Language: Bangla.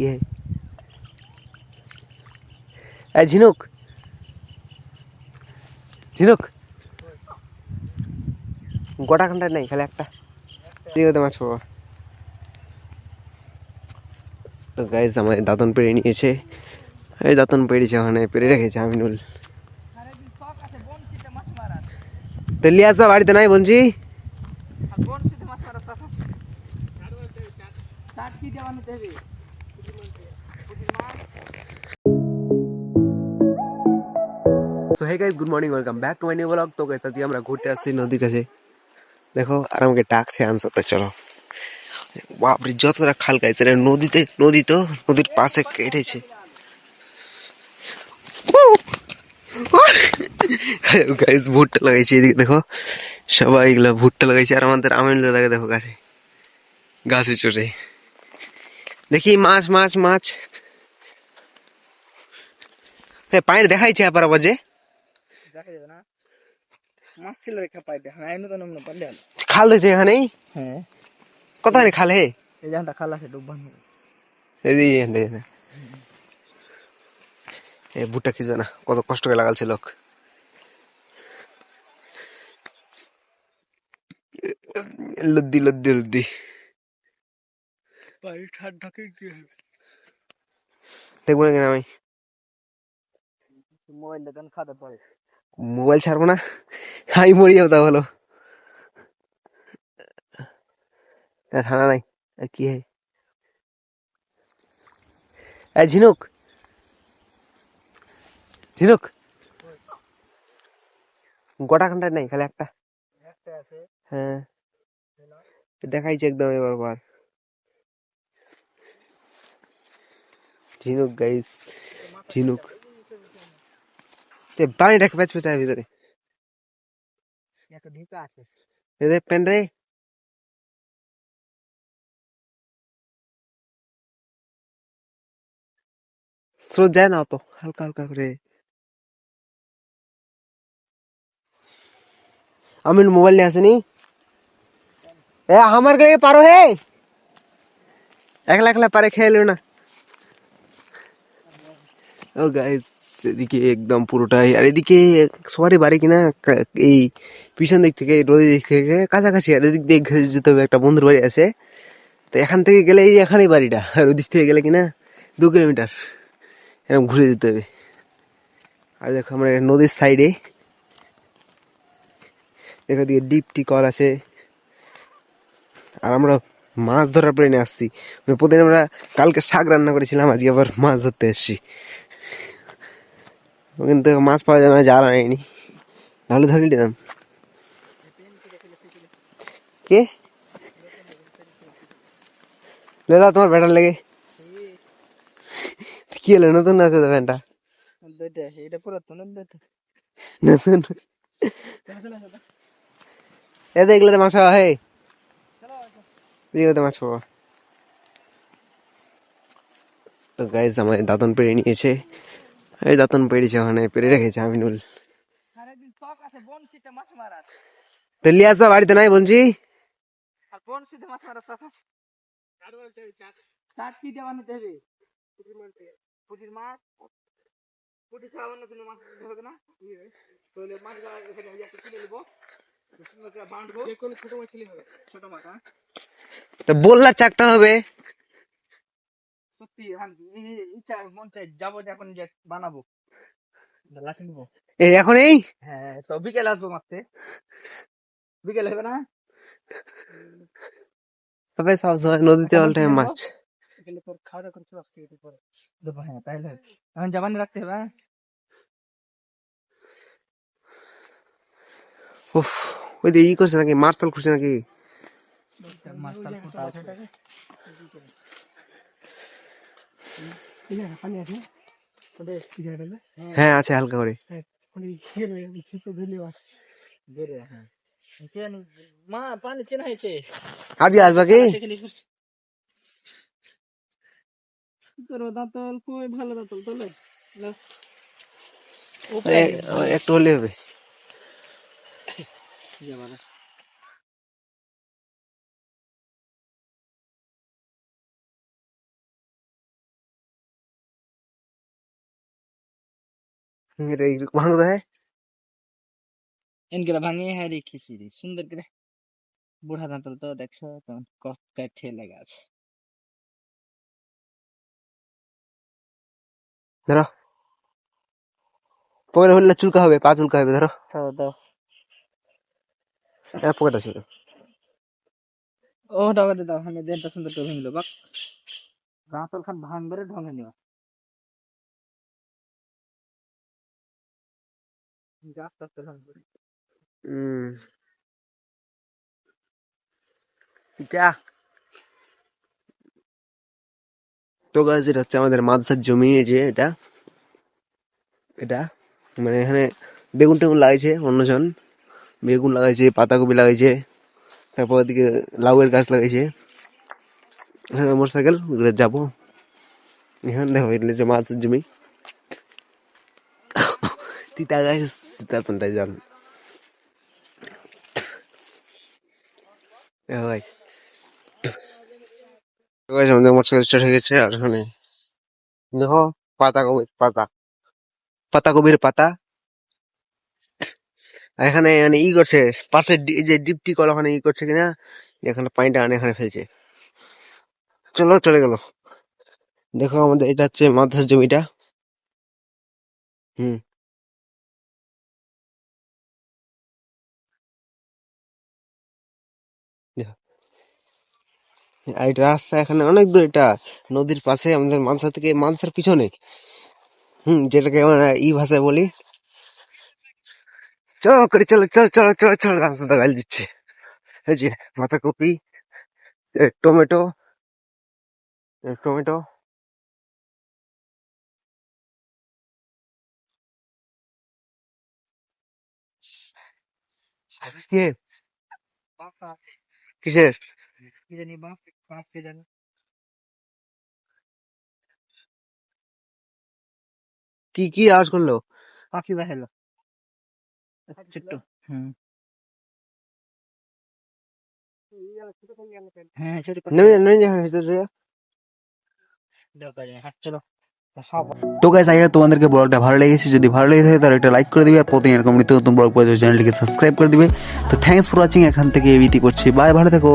ইয়ে এই ঝিনুক ঝিনুক গোটা ঘণ্টা নেই, খালি একটা। মাছ পাবো। তো গাইজ আমাদের দাঁতন পেড়ে নিয়েছে। এই দাঁতন পেড়েছে, ওখানে পেড়ে রেখেছে আমিনুল। তো লিয়ে আসবা বাড়িতে নাই বলছি so hey good morning welcome back to my new blog তো গাইস আজকে আমরা ঘুরতে আসছি নদীর কাছে। দেখো, আর আমাকে ডাকছে আনসারতে চলো। খাল নদীতে, নদী তো, নদীর পাশে কেটেছে। গাইস ভুট্টা লাগাইছে এদিকে, দেখো। সবাই এগুলা ভুট্টা লাগাইছে, আর আমাদের আমিন লাগে দেখো গাছে। গাছে চড়ে। দেখি মাছ মাছ মাছ। হ্যাঁ পায়ের দেখাইছে আবার আবার যে। খাল দিয়েছে এখানেই? হ্যাঁ। কতখানি খাল হে? খালা এখান। এ ভুট্টা খিচবে না কত কষ্ট করে লাগালছে লোক। লদ্দি লদ্দি লদ্দি। পানি ঠান্ডাকে কি হবে? দেখব না কেন আমি। মোবাইল দোকান খাতে পারে মোবাইল ছাড়বো না? আমি মরে যাব তা ভালো। এটা ঠান্ডা নাই। কি হে এ ঝিনুক! ঝিনুক! গোটা ঘণ্টা নেই খালি একটা। একটা আছে। হ্যাঁ। দেখাইছে একদম এবার ঝিনুক গাইস ঝিনুক তে পানিটাকে পেঁচ পেঁচায় ভিতরে একটা ঢিকা আছে এদের পেন রে স্রোত যায় না অত হালকা হালকা করে আমি মোবাইল নিয়ে আসেনি এ আমার গায়ে পারো হে একলা একলা পারে খেয়ে এলো না ও গাইস এদিকে একদম পুরোটাই, আর এদিকে, সবারই বাড়ি কিনা এই পিছন দিক থেকে নদী দিক থেকে, কাছাকাছি, আর এদিক দিয়ে ঘেরে যেতে হবে, একটা বন্ধুর বাড়ি আছে। তো এখান থেকে গেলে এই এখানেই বাড়িটা, আর ওদিক থেকে গেলে কিনা, দু কিলোমিটার, এরকম ঘুরে যেতে হবে। আর দেখো আমরা নদীর সাইডে দেখো দিকে ডিপ টি কল আছে। আর আমরা মাছ ধরার প্লেনে আসছি। মানে প্রতিদিন আমরা কালকে শাক রান্না করেছিলাম, আজকে আবার মাছ ধরতে এসছি। কিন্তু মাছ পাওয়া যায় না জাল আনাইনি নাহলে ধরে নিতাম। কে? লেলা তোমার ব্যাটার লেগে। কি হলো? নতুন আছে তো এটা পুরো নতুন। চলো এ দেখলে তো মাছ পাওয়া হে। দেখলে তো মাছ পাওয়া। তো গাইজ আমাদের দাঁতন পেড়ে নিয়েছে। এই দাঁতন পেড়েছে ওখানে পেড়ে রেখেছে আমিনুল। তো লিয়ে আসবা বাড়িতে নাই বলছি? আর বনশিতে মাছ মারার সাথে চাট কি দিয়ে বানাতে হবে? পুটির মাছ পুটি ছাড়া অন্য কোনো মাছ দিতে হবে না? তাহলে মাছ এখানে একটা কিনে নেব। সুন্দর করে বাঁধবো যে কোনো ছোট মাছ হবে। ছোট মাছ হ্যাঁ। তো বললা চাকতে হবে। সত্যি ইচ্ছা মন চাই যাব এখন যে বানাবো। লাঠি নিবো। এই এখন এই? হ্যাঁ তো বিকেল আসব মারতে বিকেল হবে না? তবে সব সময় নদীতে অল টাইম মাছ। বিকেলে পর খাওয়া দাওয়া করতে আসতে হবে পরে। দেবো হ্যাঁ হবে। এখন জাবানি রাখতে হবে হ্যাঁ? উফ ওই দিয়ে ই করছে নাকি মার্শাল করছে নাকি? মার্শাল আছে হ্যাঁ। আছে হালকা করে। হ্যাঁ কে জানি মা পানি চেনা হয়েছে। আজকে আসবা কি? একটু হলে হবে। রে ভাঙ দে এনগুলা ভাঙে হারে খিচি রে সুন্দর করে বুড়া দাঁতল তো দেখছ তখন কফ কাঠে লাগা আছে ধরো পকেটে হলে চুলকা হবে পা চুলকা হবে ধরো দাও দাও হ্যাঁ পকেট আছে ও দাও দাও আমি দেনটা সুন্দর করে ভাঙলো বাক দাঁতল খান ভাঙ রে ঢঙে নিবা আস্তে আস্তে হুম এটা তো গাছ এটা হচ্ছে আমাদের মাদ্রাসার জমি যে এটা এটা মানে এখানে বেগুন টেগুন লাগাইছে অন্যজন বেগুন লাগাইছে পাতাকপি লাগাইছে তারপর ওদিকে লাউয়ের গাছ লাগাইছে মোটরসাইকেল ওগুলো যাব এখানে দেখো এগুলো যে মাছের জমি পাতা কবির পাতা পাতা কবির এখানে ই করছে পাশে যে ডিপটি কল ওখানে ই করছে কিনা এখানে পানিটা এখানে ফেলছে চলো চলে গেল দেখো আমাদের এটা হচ্ছে মাদ্রাসার জমিটা হুম আর এটা রাস্তা এখানে অনেক দূর, এটা নদীর পাশে আমাদের মাদ্রাসা থেকে মাদ্রাসার পিছনে। হুম, যেটাকে আমরা ই ভাষায় বলি। চলো, করে চলো চলো চলো চলো চলো রাস্তাটা গাল দিচ্ছে। এই যে, বাঁধাকপি টমেটো টমেটো। কিসের? কি জানি বাপ বাপ কে জানি। কি কি আওয়াজ করল? পাখি বাহেলো ছোট্ট হুম। হ্যাঁ ছোট ভিতরে হ্যাঁ। তো গাইজ আই তোমাদেরকে ব্লগটা ভালো লেগেছে যদি ভালো লেগে থাকে তাহলে একটা লাইক করে দিবে আর প্রতিদিন এরকম নিত্য নতুন ব্লগ পাওয়ার জন্য চ্যানেলটিকে সাবস্ক্রাইব করে দিবে। তো থ্যাংকস ফর ওয়াচিং এখান থেকে এবিটি করছি। বাই ভালো থেকো।